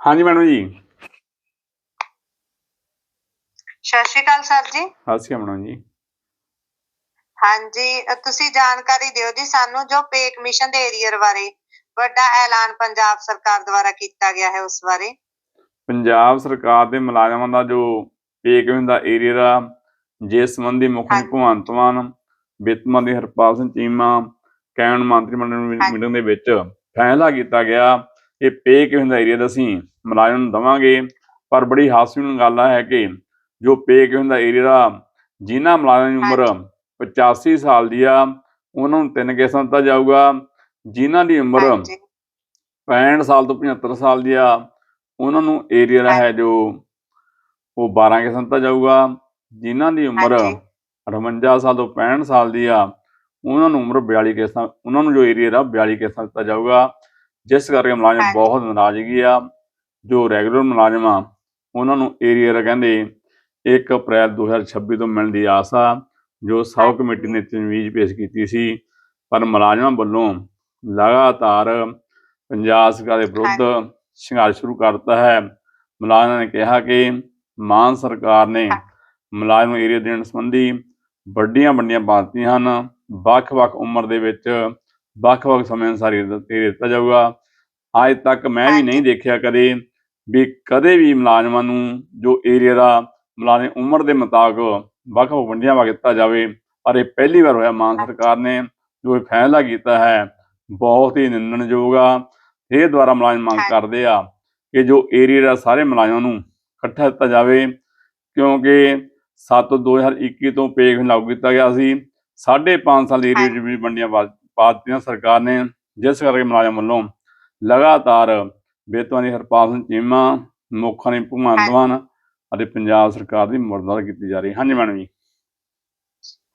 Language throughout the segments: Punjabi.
ਹਾਂਜੀ ਮੈਡਮ ਜੀ। ਸਤਿ ਸ਼੍ਰੀ ਅਕਾਲ ਸਰ ਜੀ। ਅਕਾਲ ਮੈਡਮ ਜੀ। ਹਾਂਜੀ ਅ, ਤੁਸੀਂ ਜਾਣਕਾਰੀ ਦਿਓ ਜੀ ਸਾਨੂੰ ਜੋ ਪੇ ਕਮਿਸ਼ਨ ਦੇ ਏਰੀਅਰ ਬਾਰੇ। ਵੱਡਾ ਐਲਾਨ ਪੰਜਾਬ ਸਰਕਾਰ ਦੁਆਰਾ ਕੀਤਾ ਗਿਆ ਹੈ ਉਸ ਬਾਰੇ। ਪੰਜਾਬ ਸਰਕਾਰ ਦੇ ਮੁਲਾਜ਼ਮਾਂ ਦਾ ਜੋ ਪੇ ਕਮਿਸ਼ਨ ਦਾ ਏਰੀਆ ਦਾ ਜਿਸ ਸੰਬੰਧੀ ਮੁੱਖ ਮੰਤਰੀ ਹਾਂਜੀ। ਭਗਵੰਤ ਮਾਨ ਵਿੱਤ ਮੰਤਰੀ ਹਰਪਾਲ ਸਿੰਘ ਚੀਮਾ ਕੈਬਨਿਟ ਮੰਤਰੀ ਮੰਡਲ ਹਾਂਜੀ। ਮੀਟਿੰਗ ਦੇ ਵਿੱਚ ਫੈਸਲਾ ਕੀਤਾ ਗਿਆ। ਇਹ ਪੇ ਕਮਿਸ਼ਨ ਦਾ ਏਰੀਆ ਦਾ ਅਸੀਂ ਮੁਲਾਜ਼ਮ ਨੂੰ ਦਵਾਂਗੇ। ਪਰ ਬੜੀ ਹਾਸੀ ਗੱਲ ਆ ਹੈ ਕਿ ਜੋ ਪੇ ਕਮਿਸ਼ਨ ਦਾ ਏਰੀਆ ਦਾ ਜਿਨ੍ਹਾਂ ਮੁਲਾਜ਼ਮਾਂ ਦੀ ਉਮਰ 85 ਸਾਲ ਦੀ ਆ ਉਹਨਾਂ ਨੂੰ ਤਿੰਨ ਕਿਸ਼ਤਾਂ ਦਿੱਤਾ ਜਾਊਗਾ। ਜਿਨ੍ਹਾਂ ਦੀ ਉਮਰ ਹਾਂਜੀ। 65 ਸਾਲ ਤੋਂ 75 ਸਾਲ ਦੀ ਆ ਉਹਨਾਂ ਨੂੰ ਏਰੀਆ ਦਾ ਹੈ ਜੋ ਉਹ 12 ਕਿਸ਼ਤਾਂ ਦਿੱਤਾ ਜਾਊਗਾ। ਜਿਨ੍ਹਾਂ ਦੀ ਉਮਰ ਹਾਂਜੀ। 58 ਸਾਲ ਤੋਂ 65 ਸਾਲ ਦੀ ਆ ਉਹਨਾਂ ਨੂੰ ਉਮਰ 42 ਕਿਸ਼ਤਾਂ ਉਹਨਾਂ ਨੂੰ ਜੋ ਏਰੀਆ ਦਾ 42 ਕਿਸ਼ਤਾਂ ਦਿੱਤਾ ਜਾਊਗਾ। ਜਿਸ ਕਰਕੇ ਮੁਲਾਜ਼ਮ। ਬਹੁਤ ਨਾਰਾਜ਼ਗੀ ਆ। ਜੋ ਰੈਗੂਲਰ ਮੁਲਾਜ਼ਮ ਆ ਉਹਨਾਂ ਨੂੰ ਏਰੀਆ ਦਾ ਕਹਿੰਦੇ 1 ਅਪ੍ਰੈਲ 2026 ਤੋਂ ਮਿਲਣ ਦੀ ਆਸ ਆ ਜੋ ਸਬ। ਕਮੇਟੀ ਨੇ ਤਜਵੀਜ਼ ਪੇਸ਼ ਕੀਤੀ ਸੀ। ਪਰ ਮੁਲਾਜ਼ਮਾਂ ਵੱਲੋਂ ਲਗਾਤਾਰ ਪੰਜਾਬ ਸਰਕਾਰ ਦੇ ਵਿਰੁੱਧ ਸੰਘਰਸ਼ ਸ਼ੁਰੂ ਕਰ ਦਿੱਤਾ ਹੈ। ਮੁਲਾਜ਼ਮਾਂ ਨੇ ਕਿਹਾ ਕਿ ਮਾਨ ਸਰਕਾਰ ਨੇ ਮੁਲਾਜ਼ਮ ਏਰੀਆ ਦੇਣ ਸੰਬੰਧੀ ਵੱਡੀਆਂ ਵੱਡੀਆਂ ਪਾਰਟੀਆਂ ਹਨ। ਵੱਖ-ਵੱਖ ਉਮਰ ਦੇ ਵਿੱਚ ਵੱਖ-ਵੱਖ ਸਮੇਂ ਅਨੁਸਾਰ ਏਰੀਆ ਦਿੱਤਾ ਜਾਊਗਾ। ਅੱਜ ਤੱਕ ਮੈਂ ਵੀ ਨਹੀਂ ਦੇਖਿਆ ਕਦੇ ਵੀ ਕਦੇ ਵੀ ਮੁਲਾਜ਼ਮਾਂ ਨੂੰ ਜੋ ਏਰੀਆ ਦਾ ਮੁਲਾਜ਼ਮ ਉਮਰ ਦੇ ਮੁਤਾਬਕ ਵੱਖ-ਵੱਖ ਵੰਡੀਆਂ ਵਾ ਦਿੱਤਾ ਜਾਵੇ। ਪਰ ਇਹ ਪਹਿਲੀ ਵਾਰ ਹੋਇਆ ਮਾਨ ਸਰਕਾਰ ਨੇ ਜੋ ਇਹ ਫੈਸਲਾ ਕੀਤਾ ਹੈ ਬਹੁਤ ਹੀ ਨਿੰਦਣਯੋਗ ਆ। ਇਹ ਦੁਆਰਾ ਮੁਲਾਜ਼ਮ ਮੰਗ। ਕਰਦੇ ਆ ਕਿ ਜੋ ਏਰੀਆ ਦਾ ਸਾਰੇ ਮੁਲਾਜ਼ਮਾਂ ਨੂੰ ਇਕੱਠਾ ਦਿੱਤਾ ਜਾਵੇ ਕਿਉਂਕਿ 7 2021 ਤੋਂ ਪੇ ਲਾਗੂ ਕੀਤਾ ਗਿਆ ਸੀ। 5.5 ਸਾਲ ਏਰੀਆ। ਵਿੱਚ ਵੰਡੀਆਂ ਪਾ ਦਿੱਤੀਆਂ ਸਰਕਾਰ ਨੇ ਜਿਸ ਕਰਕੇ ਮੁਲਾਜ਼ਮ ਵੱਲੋਂ ਲਗਾਤਾਰ ਬੇਤਵਾਂ ਦੀ ਹਰਪਾਲ ਸਿੰਘ ਚੀਮਾ ਮੁੱਖਾਂ ਹਾਂਜੀ। ਮਾਨ ਅਤੇ ਪੰਜਾਬ ਸਰਕਾਰ ਦੀ ਮੁਰਦਾਰ ਕੀਤੀ ਜਾ ਰਹੀ ਹਾਂਜੀ ਮੈਡਮ ਜੀ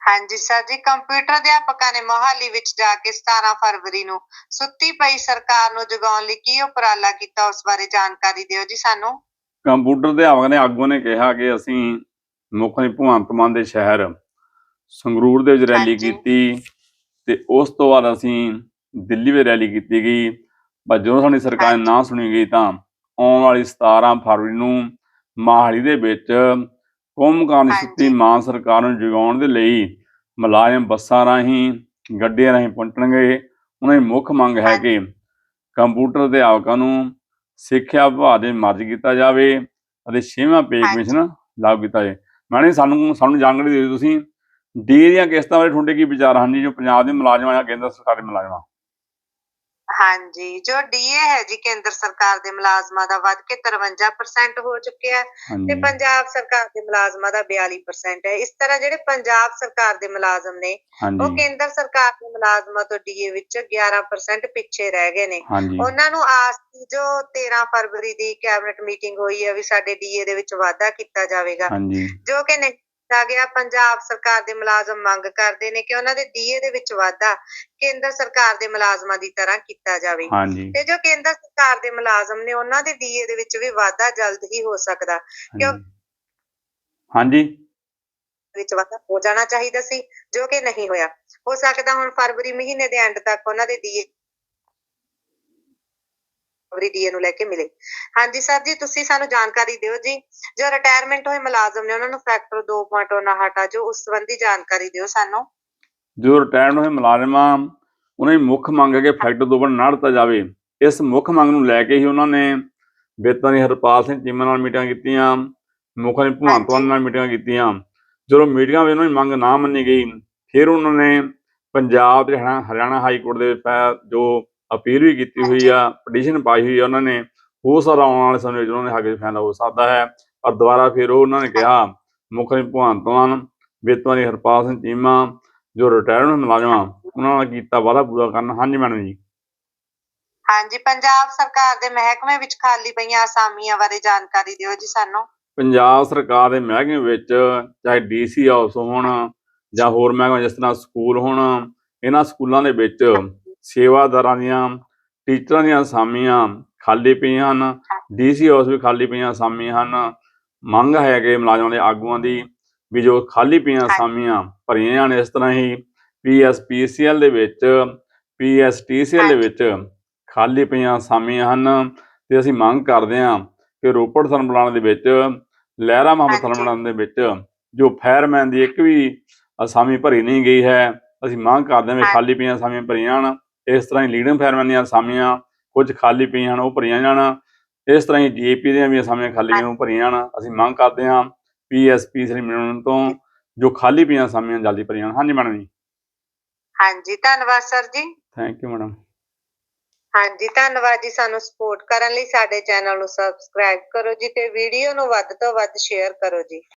ਹਾਂਜੀ ਸਰ ਜੀ ਕੰਪਿਊਟਰ ਅਧਿਆਪਕਾਂ ਨੇ ਮੋਹਾਲੀ ਵਿੱਚ ਜਾ ਕੇ 17 ਫਰਵਰੀ ਨੂੰ ਸੁੱਤੀ ਪਈ ਸਰਕਾਰ ਨੂੰ ਜਗਾਉਣ ਲਈ ਕੀ ਉਪਰਾਲਾ ਕੀਤਾ ਉਸ ਬਾਰੇ ਜਾਣਕਾਰੀ ਦਿਓ ਜੀ ਸਾਨੂੰ ਕੰਪਿਊਟਰ ਅਧਿਆਪਕ ਨੇ ਆਗੂ ਨੇ ਕਿਹਾ ਕਿ ਅਸੀਂ ਮੁੱਖ ਮੰਤਰੀ ਭਗਵੰਤ ਮਾਨ ਦੇ ਸ਼ਹਿਰ ਸੰਗਰੂਰ ਦੇ ਵਿੱਚ ਰੈਲੀ। ਕੀਤੀ ਤੇ ਉਸ ਤੋਂ ਬਾਅਦ ਅਸੀਂ ਦਿੱਲੀ ਵਿੱਚ ਰੈਲੀ ਕੀਤੀ ਗਈ ਪਰ ਜਦੋਂ ਸਾਡੀ ਸਰਕਾਰ ਨੇ ਨਾ ਸੁਣੀ ਗਈ ਤਾਂ ਆਉਣ ਵਾਲੀ 17 ਫਰਵਰੀ ਨੂੰ ਮਾਹਲੀ ਦੇ ਵਿੱਚ ਕੌਮਕਾਨ। ਸੁੱਤੀ ਮਾਨ ਸਰਕਾਰ ਨੂੰ ਜਗਾਉਣ ਦੇ ਲਈ ਮੁਲਾਜ਼ਮ ਬੱਸਾਂ ਰਾਹੀਂ ਗੱਡੀਆਂ ਰਾਹੀਂ ਪਹੁੰਚਣਗੇ। ਉਹਨਾਂ ਦੀ ਮੁੱਖ ਮੰਗ ਹੈ ਕਿ ਕੰਪਿਊਟਰ ਅਧਿਆਪਕਾਂ ਨੂੰ ਸਿੱਖਿਆ ਵਿਭਾਗ ਦੇ ਮਰਜ ਕੀਤਾ ਜਾਵੇ ਅਤੇ ਛੇਵਾਂ ਪੇ ਹਾਂਜੀ। ਕਮਿਸ਼ਨ ਲਾਗੂ ਕੀਤਾ ਜਾਵੇ। ਜੀ, ਸਾਨੂੰ ਸਾਨੂੰ ਜਾਣਕਾਰੀ ਦਿਓ ਜੀ ਤੁਸੀਂ। ਡੀ ਦੀਆਂ ਕਿਸ਼ਤਾਂ ਬਾਰੇ ਤੁਹਾਡੇ ਕੀ ਵਿਚਾਰ ਹਨ ਜੀ ਜੋ ਪੰਜਾਬ ਦੇ ਮੁਲਾਜ਼ਮ ਜਾਂ ਕੇਂਦਰ ਸਰਕਾਰ ਦੇ ਮੁਲਾਜ਼ਮ? ਹਾਂਜੀ ਜੋ ਡੀਏ ਹੈ ਜੀ ਕੇਂਦਰ ਸਰਕਾਰ ਦੇ ਮੁਲਾਜ਼ਮਾਂ ਦਾ ਵੱਧ ਕੇ 53% ਹੋ ਚੁੱਕਿਆ ਹੈ ਤੇ ਹਾਂਜੀ। ਪੰਜਾਬ ਸਰਕਾਰ ਦੇ ਮੁਲਾਜ਼ਮਾਂ ਦਾ 42% ਹੈ। ਇਸ ਤਰ੍ਹਾਂ ਜਿਹੜੇ ਪੰਜਾਬ ਸਰਕਾਰ ਦੇ ਮੁਲਾਜ਼ਮ ਨੇ ਉਹ ਹਾਂਜੀ। ਕੇਂਦਰ ਸਰਕਾਰ ਦੇ ਮੁਲਾਜ਼ਮਾਂ ਤੋਂ ਡੀਏ ਵਿੱਚ 11% ਪਿੱਛੇ ਰਹਿ ਗਏ ਨੇ। ਹਾਂਜੀ। ਉਹਨਾਂ ਨੂੰ ਆਸ ਸੀ ਜੋ 13 ਫਰਵਰੀ ਦੀ ਕੈਬਨਿਟ ਮੀਟਿੰਗ ਹੋਈ ਹੈ ਵੀ ਸਾਡੇ ਡੀਏ ਦੇ ਵਿੱਚ ਵਾਧਾ ਕੀਤਾ ਜਾਵੇਗਾ। ਹਾਂਜੀ। ਜੋ ਕਿ ਨਹੀਂ ਕੀਤਾ ਗਿਆ। ਪੰਜਾਬ ਸਰਕਾਰ ਦੇ ਮੁਲਾਜ਼ਮ ਮੰਗ ਕਰਦੇ ਨੇ ਕਿ ਉਹਨਾਂ ਦੇ ਡੀਏ ਦੇ ਵਿੱਚ ਵਾਧਾ ਕੇਂਦਰ ਸਰਕਾਰ ਦੇ ਮੁਲਾਜ਼ਮਾਂ ਦੀ ਤਰ੍ਹਾਂ ਕੀਤਾ ਜਾਵੇ। ਤੇ ਜੋ ਕੇਂਦਰ ਸਰਕਾਰ ਦੇ ਮੁਲਾਜ਼ਮ ਨੇ ਉਹਨਾਂ ਦੇ ਡੀਏ ਦੇ ਵਿੱਚ ਵੀ ਵਾਧਾ ਜਲਦ ਹੀ ਹੋ ਸਕਦਾ। ਕਿਉਂ? ਹਾਂਜੀ। ਹਾਂਜੀ। ਵਿੱਚ ਵਾਧਾ ਹੋ ਜਾਣਾ ਚਾਹੀਦਾ ਸੀ ਜੋ ਕਿ ਨਹੀਂ ਹੋਇਆ। ਹੋ ਸਕਦਾ ਹੁਣ ਫਰਵਰੀ ਮਹੀਨੇ ਦੇ ਐਂਡ ਤੱਕ ਉਹਨਾਂ ਦੇ ਡੀਏ ਫਰਵਰੀ ਡੀਏ ਨੂੰ ਲੈ ਕੇ ਮਿਲੇ। ਹਾਂਜੀ ਸਰ ਜੀ, ਤੁਸੀਂ ਸਾਨੂੰ ਜਾਣਕਾਰੀ ਦਿਓ ਜੀ। ਜੋ ਰਿਟਾਇਰਮੈਂਟ ਹੋਏ ਮੁਲਾਜ਼ਮ ਨੇ, ਉਹਨਾਂ ਨੂੰ ਫੈਕਟਰ 2.9 ਹਟਾ ਜੋ, ਉਸ ਸੰਬੰਧੀ ਜਾਣਕਾਰੀ ਦਿਓ ਸਾਨੂੰ। ਜੋ ਰਿਟਾਇਰਡ ਹੋਏ ਮੁਲਾਜ਼ਮਾਂ, ਉਹਨਾਂ ਦੀ ਮੁੱਖ ਮੰਗ ਹੈ ਕਿ ਫੈਕਟਰ ਤੋਂ ਬਣ ਨਾ ਦਿੱਤਾ ਜਾਵੇ। ਇਸ ਮੁੱਖ ਮੰਗ ਨੂੰ ਲੈ ਕੇ ਹੀ ਉਹਨਾਂ ਨੇ ਬੇਤਾਂ ਦੀ ਹਰਪਾਲ ਸਿੰਘ ਚੀਮਾ ਨਾਲ ਮੀਟਿੰਗਾਂ ਕੀਤੀਆਂ, ਮੁੱਖਾਂ ਦੀ ਭਗਵੰਤ ਨਾਲ ਮੀਟਿੰਗਾਂ ਕੀਤੀਆਂ। ਜਦੋਂ ਮੀਟਿੰਗਾਂ ਵਿੱਚ ਉਹਨਾਂ ਦੀ ਮੰਗ ਨਾ ਮੰਨੀ ਗਈ, ਫਿਰ ਉਹਨਾਂ ਨੇ ਪੰਜਾਬ ਤੇ ਹਰਿਆਣਾ ਹਾਈ ਕੋਰਟ ਦੇ ਜੋ ਅਪੀਲ ਵੀ ਕੀਤੀ ਹੋਈ ਆ ਪਟੀਸ਼ਨ ਪਾਈ ਹੋਈ ਆ ਉਹਨਾਂ ਨੇ। ਹੋ ਸਕਦਾ ਆਉਣ ਵਾਲੇ ਸਮੇਂ ਵਿੱਚ ਉਹਨਾਂ ਦੇ ਹੱਕ ਫੈਸਲਾ ਹੋ ਸਕਦਾ ਹੈ। ਪਰ ਦੁਬਾਰਾ ਫਿਰ ਉਹ ਉਹਨਾਂ ਨੇ ਕਿਹਾ ਮੁੱਖ ਭਗਵੰਤ ਮਾਨ ਦੀ ਹਰਪਾਲ ਸਿੰਘ ਚੀਮਾ ਜੋ ਰਿਟਾਇਰਡ ਮੁਲਾਜ਼ਮ ਉਹਨਾਂ ਨਾਲ ਕੀਤਾ ਵਾਅਦਾ ਪੂਰਾ ਕਰਨਾ। ਹਾਂਜੀ ਮੈਡਮ ਜੀ। ਹਾਂਜੀ ਪੰਜਾਬ ਸਰਕਾਰ ਦੇ ਮਹਿਕਮੇ ਵਿੱਚ ਖਾਲੀ ਪਈਆਂ ਅਸਾਮੀਆਂ ਬਾਰੇ ਜਾਣਕਾਰੀ ਦਿਓ ਜੀ ਸਾਨੂੰ। ਪੰਜਾਬ ਸਰਕਾਰ ਦੇ ਮਹਿਕਮੇ ਵਿੱਚ ਚਾਹੇ ਡੀਸੀ ਹਾਊਸ ਹੋਣ ਜਾਂ ਹੋਰ ਮਹਿਕਮੇ ਜਿਸ ਤਰ੍ਹਾਂ ਸਕੂਲ ਹੋਣ ਇਹਨਾਂ ਸਕੂਲਾਂ ਦੇ ਵਿੱਚ ਸੇਵਾਦਾਰਾਂ ਦੀਆਂ ਟੀਚਰਾਂ ਦੀਆਂ ਅਸਾਮੀਆਂ ਖਾਲੀ ਪਈਆਂ ਹਨ। ਡੀਸੀ ਹਾਊਸ ਵੀ ਖਾਲੀ ਪਈਆਂ ਅਸਾਮੀਆਂ ਹਨ। ਮੰਗ ਹੈ ਕਿ ਮੁਲਾਜ਼ਮਾਂ ਦੇ ਆਗੂਆਂ ਦੀ ਵੀ ਜੋ ਖਾਲੀ ਪਈਆਂ ਅਸਾਮੀਆਂ ਭਰੀਆਂ ਜਾਣ ਇਸ ਤਰ੍ਹਾਂ ਹੀ ਪੀਐਸਪੀਸੀਐਲ ਦੇ ਵਿੱਚ ਪੀਐਸਟੀਸੀਐਲ ਦੇ ਵਿੱਚ ਖਾਲੀ ਪਈਆਂ ਅਸਾਮੀਆਂ ਹਨ। ਤੇ ਅਸੀਂ ਮੰਗ ਕਰਦੇ ਹਾਂ ਕਿ ਰੋਪੜ ਥਰਮਲਾਂ ਦੇ ਵਿੱਚ ਲਹਿਰਾ ਮੁਹੰਮਦ। ਥਰਮਲਾਂ ਦੇ ਵਿੱਚ ਜੋ ਫਾਇਰਮੈਨ ਦੀ ਇੱਕ ਵੀ ਅਸਾਮੀ ਭਰੀ ਨਹੀਂ ਗਈ ਹੈ ਅਸੀਂ ਮੰਗ ਕਰਦੇ ਹਾਂ ਵੀ। ਖਾਲੀ ਪਈਆਂ ਅਸਾਮੀਆਂ ਭਰੀਆਂ ਜਾਣ। ਇਸ ਤਰ੍ਹਾਂ ਹੀ ਲੀਡਿੰਗ ਫਾਇਰਮੈਨ ਦੀਆਂ ਅਸਾਮੀਆਂ ਕੁਝ ਖਾਲੀ ਪਈਆਂ ਹਨ ਉਹ ਭਰੀਆਂ ਜਾਣ। ਇਸ ਤਰ੍ਹਾਂ ਹੀ ਜੀਪੀ ਦੀਆਂ ਵੀ ਅਸਾਮੀਆਂ ਖਾਲੀ ਉਹ ਭਰੀਆਂ ਜਾਣ। ਅਸੀਂ ਮੰਗ ਕਰਦੇ ਹਾਂ ਪੀਐਸਪੀ ਸ੍ਰੀ ਮਿਲਣ ਤੋਂ ਜੋ ਖਾਲੀ ਪਈਆਂ ਅਸਾਮੀਆਂ ਜਲਦੀ ਭਰੀਆਂ ਜਾਣ ਹਾਂਜੀ ਮੈਡਮ ਜੀ। ਹਾਂਜੀ ਧੰਨਵਾਦ sir ji. Thank you madam. ਹਾਂਜੀ ਧੰਨਵਾਦ ਜੀ ਸਾਨੂੰ ਸਪੋਰਟ ਕਰਨ ਲਈ। ਸਾਡੇ ਚੈਨਲ ਨੂੰ ਸਬਸਕ੍ਰਾਈਬ ਕਰੋ ਜੀ ਤੇ ਵੀਡੀਓ ਨੂੰ ਵੱਧ ਤੋਂ ਵੱਧ ਸ਼ੇਅਰ ਕਰੋ ਜੀ।